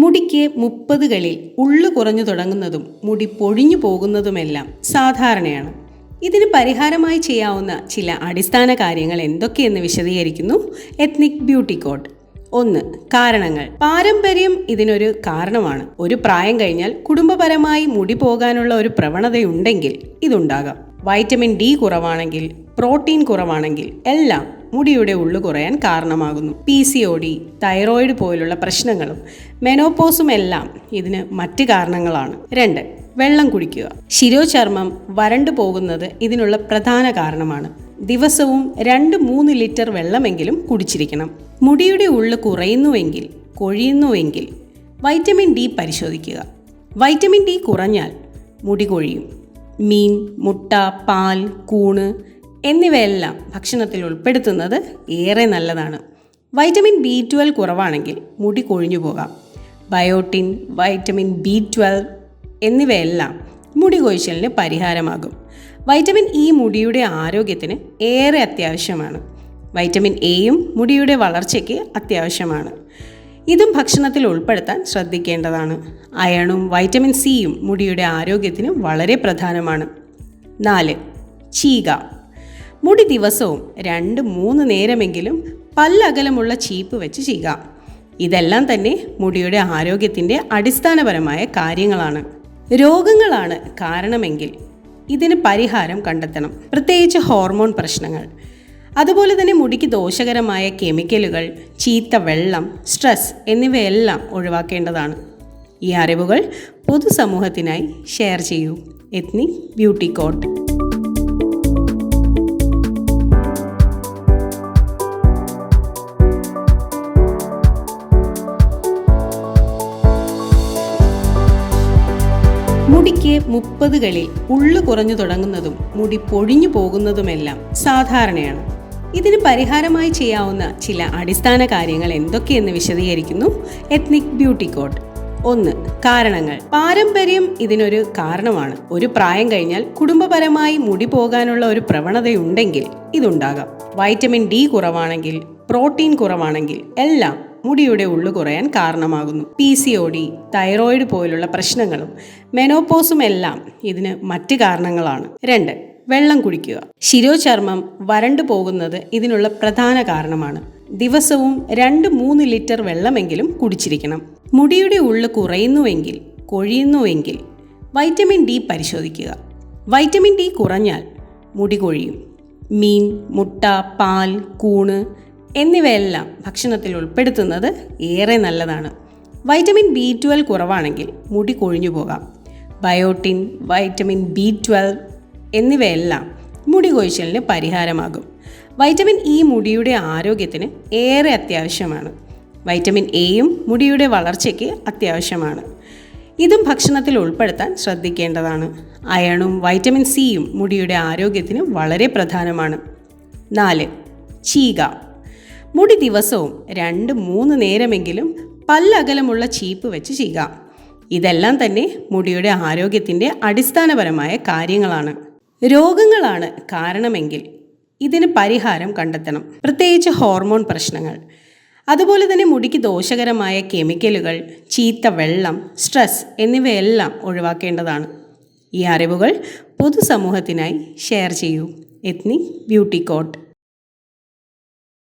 മുടിക്ക് മുപ്പതുകളിൽ ഉള്ളു കുറഞ്ഞു തുടങ്ങുന്നതും മുടി പൊഴിഞ്ഞു പോകുന്നതുമെല്ലാം സാധാരണയാണ്. ഇതിന് പരിഹാരമായി ചെയ്യാവുന്ന ചില അടിസ്ഥാന കാര്യങ്ങൾ എന്തൊക്കെയെന്ന് വിശദീകരിക്കുന്നു എത്നിക് ബ്യൂട്ടി കോഡ് ഒന്ന് കാരണങ്ങൾ. പാരമ്പര്യം ഇതിനൊരു കാരണമാണ്. ഒരു പ്രായം കഴിഞ്ഞാൽ കുടുംബപരമായി മുടി പോകാനുള്ള ഒരു പ്രവണതയുണ്ടെങ്കിൽ ഇതുണ്ടാകാം. വൈറ്റമിൻ ഡി കുറവാണെങ്കിൽ പ്രോട്ടീൻ കുറവാണെങ്കിൽ എല്ലാം മുടിയുടെ ഉള്ളു കുറയാൻ കാരണമാകുന്നു. P C O D thyroid പോലുള്ള പ്രശ്നങ്ങളും മെനോപോസും എല്ലാം ഇതിന് മറ്റ് കാരണങ്ങളാണ്. രണ്ട് വെള്ളം കുടിക്കുക. ശിരോചർമ്മം വരണ്ടു പോകുന്നത് ഇതിനുള്ള പ്രധാന കാരണമാണ്. ദിവസവും രണ്ട് മൂന്ന് ലിറ്റർ വെള്ളമെങ്കിലും കുടിച്ചിരിക്കണം. മുടിയുടെ ഉള്ളു കുറയുന്നുവെങ്കിൽ കൊഴിയുന്നുവെങ്കിൽ വൈറ്റമിൻ ഡി പരിശോധിക്കുക. വൈറ്റമിൻ ഡി കുറഞ്ഞാൽ മുടി കൊഴിയും. മീൻ മുട്ട പാൽ കൂണ് എന്നിവയെല്ലാം ഭക്ഷണത്തിൽ ഉൾപ്പെടുത്തുന്നത് ഏറെ നല്ലതാണ്. വൈറ്റമിൻ ബി ട്വൽവ് കുറവാണെങ്കിൽ മുടി കൊഴിഞ്ഞു പോകാം. ബയോട്ടിൻ വൈറ്റമിൻ ബി ട്വൽവ് എന്നിവയെല്ലാം മുടി കൊഴിച്ചലിന് പരിഹാരമാകും. വൈറ്റമിൻ ഇ മുടിയുടെ ആരോഗ്യത്തിന് ഏറെ അത്യാവശ്യമാണ്. വൈറ്റമിൻ എയും മുടിയുടെ വളർച്ചയ്ക്ക് അത്യാവശ്യമാണ്. ഇതും ഭക്ഷണത്തിൽ ഉൾപ്പെടുത്താൻ ശ്രദ്ധിക്കേണ്ടതാണ്. അയണും വൈറ്റമിൻ സിയും മുടിയുടെ ആരോഗ്യത്തിന് വളരെ പ്രധാനമാണ്. നാല് ചീക. മുടി ദിവസവും രണ്ട് മൂന്ന് നേരമെങ്കിലും പല്ലകലമുള്ള ചീപ്പ് വെച്ച് ചെയ്യാം ഇതെല്ലാം തന്നെ മുടിയുടെ ആരോഗ്യത്തിന്റെ അടിസ്ഥാനപരമായ കാര്യങ്ങളാണ്. രോഗങ്ങളാണ് കാരണമെങ്കിൽ ഇതിന് പരിഹാരം കണ്ടെത്തണം. പ്രത്യേകിച്ച് ഹോർമോൺ പ്രശ്നങ്ങൾ. അതുപോലെ തന്നെ മുടിക്ക് ദോഷകരമായ കെമിക്കലുകൾ ചീത്ത വെള്ളം സ്ട്രെസ് എന്നിവയെല്ലാം ഒഴിവാക്കേണ്ടതാണ്. ഈ അറിവുകൾ പൊതുസമൂഹത്തിനായി ഷെയർ ചെയ്യൂ. Ethni beauty coat. മുടിക്ക് മുപ്പതുകളിൽ ഉള്ളു കുറഞ്ഞു തുടങ്ങുന്നതും മുടി പൊഴിഞ്ഞു പോകുന്നതുമെല്ലാം സാധാരണയാണ്. ഇതിന് പരിഹാരമായി ചെയ്യാവുന്ന ചില അടിസ്ഥാന കാര്യങ്ങൾ എന്തൊക്കെയെന്ന് വിശദീകരിക്കുന്നു എത്നിക് ബ്യൂട്ടി കോഡ്. ഒന്ന് കാരണങ്ങൾ. പാരമ്പര്യം ഇതിനൊരു കാരണമാണ്. ഒരു പ്രായം കഴിഞ്ഞാൽ കുടുംബപരമായി മുടി പോകാനുള്ള ഒരു പ്രവണതയുണ്ടെങ്കിൽ ഇതുണ്ടാകാം. വൈറ്റമിൻ ഡി കുറവാണെങ്കിൽ പ്രോട്ടീൻ കുറവാണെങ്കിൽ എല്ലാം മുടിയുടെ ഉള്ളു കുറയാൻ കാരണമാകുന്നു. P C O D thyroid പോലുള്ള പ്രശ്നങ്ങളും മെനോപോസും എല്ലാം ഇതിന് മറ്റ് കാരണങ്ങളാണ്. രണ്ട് വെള്ളം കുടിക്കുക. ശിരോചർമ്മം വരണ്ടു പോകുന്നത് ഇതിനുള്ള പ്രധാന കാരണമാണ്. ദിവസവും രണ്ട് മൂന്ന് ലിറ്റർ വെള്ളമെങ്കിലും കുടിച്ചിരിക്കണം. മുടിയുടെ ഉള്ളു കുറയുന്നുവെങ്കിൽ കൊഴിയുന്നുവെങ്കിൽ വൈറ്റമിൻ ഡി പരിശോധിക്കുക. വൈറ്റമിൻ ഡി കുറഞ്ഞാൽ മുടി കൊഴിയും. മീൻ മുട്ട പാൽ കൂണ് എന്നിവയെല്ലാം ഭക്ഷണത്തിൽ ഉൾപ്പെടുത്തുന്നത് ഏറെ നല്ലതാണ്. വൈറ്റമിൻ ബി ട്വൽവ് കുറവാണെങ്കിൽ മുടി കൊഴിഞ്ഞു പോകാം. ബയോട്ടിൻ വൈറ്റമിൻ ബി ട്വൽവ് എന്നിവയെല്ലാം മുടി കൊഴിച്ചലിന് പരിഹാരമാകും. വൈറ്റമിൻ ഇ മുടിയുടെ ആരോഗ്യത്തിന് ഏറെ അത്യാവശ്യമാണ്. വൈറ്റമിൻ എയും മുടിയുടെ വളർച്ചയ്ക്ക് അത്യാവശ്യമാണ്. ഇതും ഭക്ഷണത്തിൽ ഉൾപ്പെടുത്താൻ ശ്രദ്ധിക്കേണ്ടതാണ്. അയണും വൈറ്റമിൻ സിയും മുടിയുടെ ആരോഗ്യത്തിന് വളരെ പ്രധാനമാണ്. നാല് ചീക. മുടി ദിവസവും രണ്ട് മൂന്ന് നേരമെങ്കിലും പല്ലകലമുള്ള ചീപ്പ് വെച്ച് ചെയ്യാം ഇതെല്ലാം തന്നെ മുടിയുടെ ആരോഗ്യത്തിന്റെ അടിസ്ഥാനപരമായ കാര്യങ്ങളാണ്. രോഗങ്ങളാണ് കാരണമെങ്കിൽ ഇതിന് പരിഹാരം കണ്ടെത്തണം. പ്രത്യേകിച്ച് ഹോർമോൺ പ്രശ്നങ്ങൾ. അതുപോലെ തന്നെ മുടിക്ക് ദോഷകരമായ കെമിക്കലുകൾ ചീത്ത വെള്ളം സ്ട്രെസ് എന്നിവയെല്ലാം ഒഴിവാക്കേണ്ടതാണ്. ഈ അറിവുകൾ പൊതുസമൂഹത്തിനായി ഷെയർ ചെയ്യൂ. Ethni beauty coat.